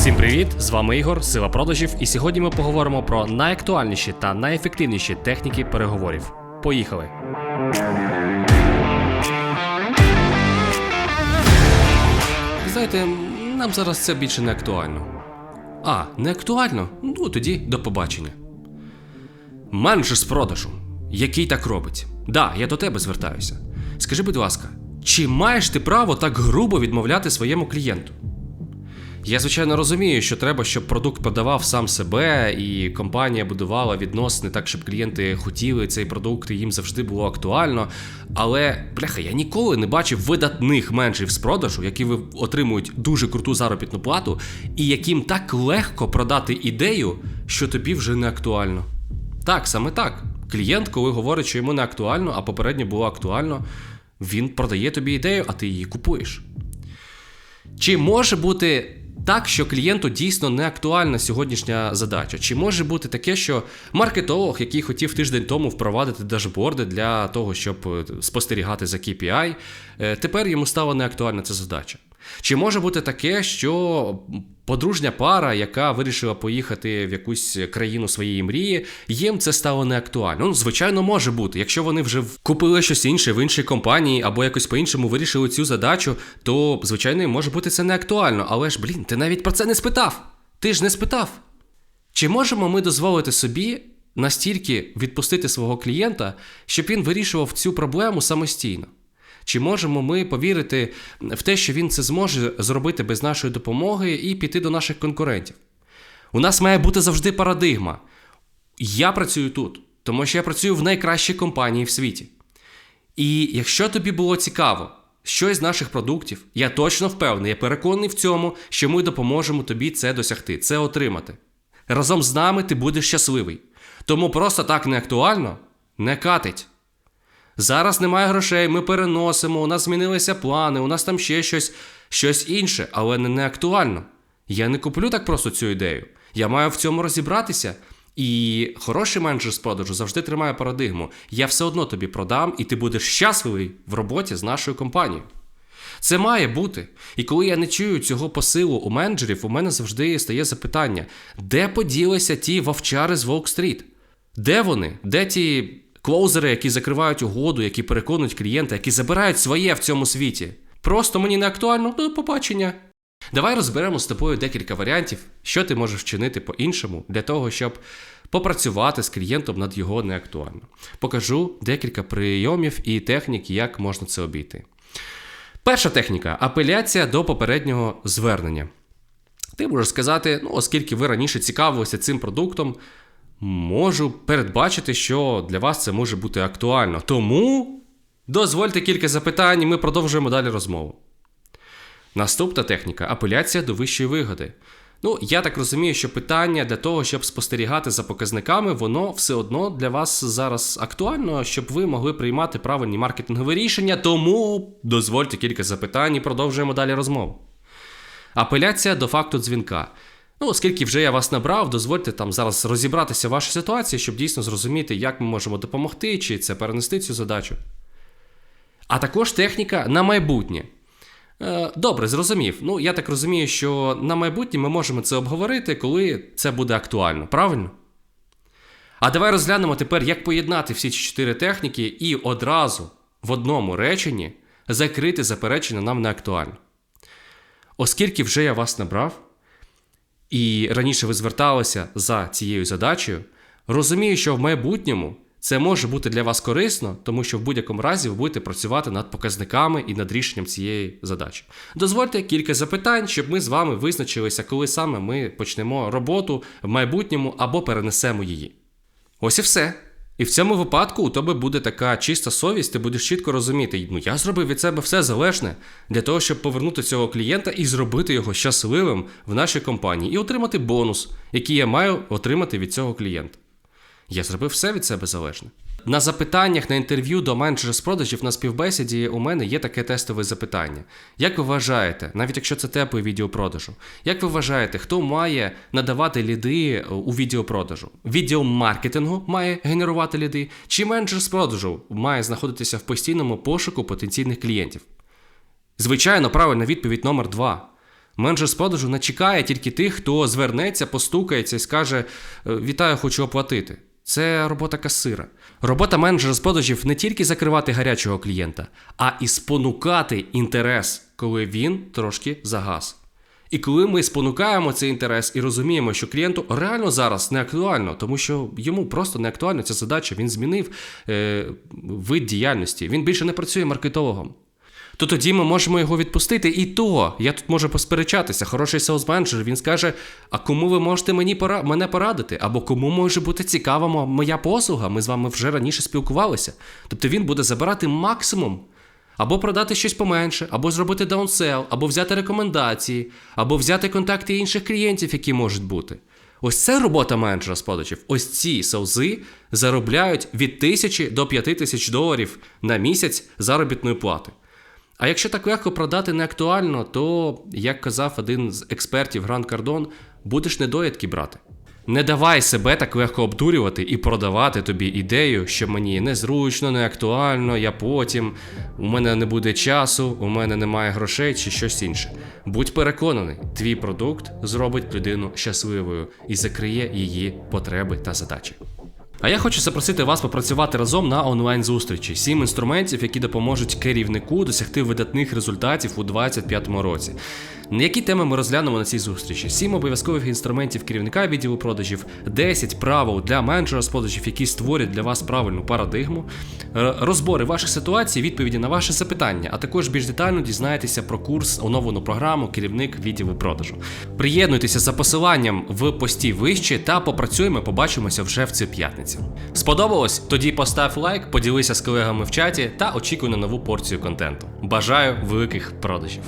Всім привіт! З вами Ігор, Сила продажів, і сьогодні ми поговоримо про найактуальніші та найефективніші техніки переговорів. Поїхали! Знаєте, нам зараз це більше не актуально. А, не актуально? Ну тоді до побачення. Менеджер з продажу, який так робить. Да, я до тебе звертаюся. Скажи, будь ласка, чи маєш ти право так грубо відмовляти своєму клієнту? Я, звичайно, розумію, що треба, щоб продукт продавав сам себе, і компанія будувала відносини так, щоб клієнти хотіли цей продукт, і їм завжди було актуально. Але, бляха, я ніколи не бачив видатних менеджерів з продажу, які отримують дуже круту заробітну плату, і яким так легко продати ідею, що тобі вже не актуально. Так, саме так. Клієнт, коли говорить, що йому не актуально, а попередньо було актуально, він продає тобі ідею, а ти її купуєш. Чи може бути так, що клієнту дійсно не актуальна сьогоднішня задача? Чи може бути таке, що маркетолог, який хотів тиждень тому впровадити дашборди для того, щоб е, спостерігати за KPI, е, тепер йому стала неактуальна ця задача? Чи може бути таке, що подружня пара, яка вирішила поїхати в якусь країну своєї мрії, їм це стало неактуально? Ну, звичайно, може бути. Якщо вони вже купили щось інше в іншій компанії або якось по-іншому вирішили цю задачу, то звичайно може бути це неактуально. Але ж, блін, ти навіть про це не спитав. Ти ж не спитав. Чи можемо ми дозволити собі настільки відпустити свого клієнта, щоб він вирішував цю проблему самостійно? Чи можемо ми повірити в те, що він це зможе зробити без нашої допомоги і піти до наших конкурентів? У нас має бути завжди парадигма. Я працюю тут, тому що я працюю в найкращій компанії в світі. І якщо тобі було цікаво щось з наших продуктів, я точно впевнений, я переконаний в цьому, що ми допоможемо тобі це досягти, це отримати. Разом з нами ти будеш щасливий. Тому просто так не актуально не катить. Зараз немає грошей, ми переносимо, у нас змінилися плани, у нас там ще щось, щось інше, але не, не актуально. Я не куплю так просто цю ідею. Я маю в цьому розібратися. І хороший менеджер з продажу завжди тримає парадигму. Я все одно тобі продам, і ти будеш щасливий в роботі з нашою компанією. Це має бути. І коли я не чую цього посилу у менеджерів, у мене завжди стає запитання: де поділися ті вовчари з Волк-стріт? Де вони? Де ті клоузери, які закривають угоду, які переконують клієнта, які забирають своє в цьому світі? Просто мені не актуально, ну, побачення. Давай розберемо з тобою декілька варіантів, що ти можеш вчинити по-іншому для того, щоб попрацювати з клієнтом над його неактуально. Покажу декілька прийомів і технік, як можна це обійти. Перша техніка апеляція до попереднього звернення. Ти можеш сказати, ну, оскільки ви раніше цікавилися цим продуктом, можу передбачити, що для вас це може бути актуально. Тому дозвольте кілька запитань, і ми продовжуємо далі розмову. Наступна техніка апеляція до вищої вигоди. Ну, я так розумію, що питання для того, щоб спостерігати за показниками, воно все одно для вас зараз актуально, щоб ви могли приймати правильні маркетингові рішення. Тому дозвольте кілька запитань і продовжуємо далі розмову. Апеляція до факту дзвінка. Ну, оскільки вже я вас набрав, дозвольте там зараз розібратися в вашій ситуації, щоб дійсно зрозуміти, як ми можемо допомогти, чи це перенести цю задачу. А також техніка на майбутнє. Е, Добре, зрозумів. Ну, я так розумію, що на майбутнє ми можемо це обговорити, коли це буде актуально, правильно? А давай розглянемо тепер, як поєднати всі ці чотири техніки і одразу в одному реченні закрити заперечення нам не актуально. Оскільки вже я вас набрав, і раніше ви зверталися за цією задачею, розумію, що в майбутньому це може бути для вас корисно, тому що в будь-якому разі ви будете працювати над показниками і над рішенням цієї задачі. Дозвольте кілька запитань, щоб ми з вами визначилися, коли саме ми почнемо роботу в майбутньому або перенесемо її. Ось і все. І в цьому випадку у тебе буде така чиста совість, ти будеш чітко розуміти, ну я зробив від себе все залежне для того, щоб повернути цього клієнта і зробити його щасливим в нашій компанії, і отримати бонус, який я маю отримати від цього клієнта. Я зробив все від себе залежне. На запитаннях на інтерв'ю до менеджера з продажів на співбесіді у мене є таке тестове запитання. Як ви вважаєте, навіть якщо це теплий відеопродажу, як ви вважаєте, хто має надавати ліди у відеопродажу? Відеомаркетингу має генерувати ліди, чи менеджер з продажу має знаходитися в постійному пошуку потенційних клієнтів? Звичайно, правильна відповідь номер 2. Менеджер з продажу не чекає тільки тих, хто звернеться, постукається і скаже: «Е, Вітаю, хочу оплатити. Це робота касира. Робота менеджера з продажів не тільки закривати гарячого клієнта, а і спонукати інтерес, коли він трошки загас. І коли ми спонукаємо цей інтерес і розуміємо, що клієнту реально зараз не актуально, тому що йому просто не актуальна ця задача, він змінив е, вид діяльності, він більше не працює маркетологом. То тоді ми можемо його відпустити. І то я тут можу посперечатися. Хороший селс-менеджер, він скаже: А кому ви можете мені пора... мене порадити? Або кому може бути цікава моя послуга? Ми з вами вже раніше спілкувалися. Тобто він буде забирати максимум. Або продати щось поменше, або зробити даунсел, або взяти рекомендації, або взяти контакти інших клієнтів, які можуть бути. Ось це робота менеджера з продажів. Ось ці селзи заробляють від тисячі до п'яти тисяч доларів на місяць заробітної плати. А якщо так легко продати не актуально, то, як казав один з експертів Гран Кардон, будеш недоїдки брати. Не давай себе так легко обдурювати і продавати тобі ідею, що мені незручно, не актуально, я потім, у мене не буде часу, у мене немає грошей чи щось інше. Будь переконаний, твій продукт зробить людину щасливою і закриє її потреби та задачі. А я хочу запросити вас попрацювати разом на онлайн-зустрічі. Сім інструментів, які допоможуть керівнику досягти видатних результатів у 2025 році. Які теми ми розглянемо на цій зустрічі? Сім обов'язкових інструментів керівника відділу продажів, 10 правил для менеджера з продажів, які створять для вас правильну парадигму, розбори ваших ситуацій, відповіді на ваші запитання, а також більш детально дізнаєтеся про курс, оновлену програму керівник відділу продажу. Приєднуйтеся за посиланням в пості вище та попрацюємо, побачимося вже в цю п'ятницю. Сподобалось? Тоді постав лайк, поділися з колегами в чаті та очікуй на нову порцію контенту. Бажаю великих продажів!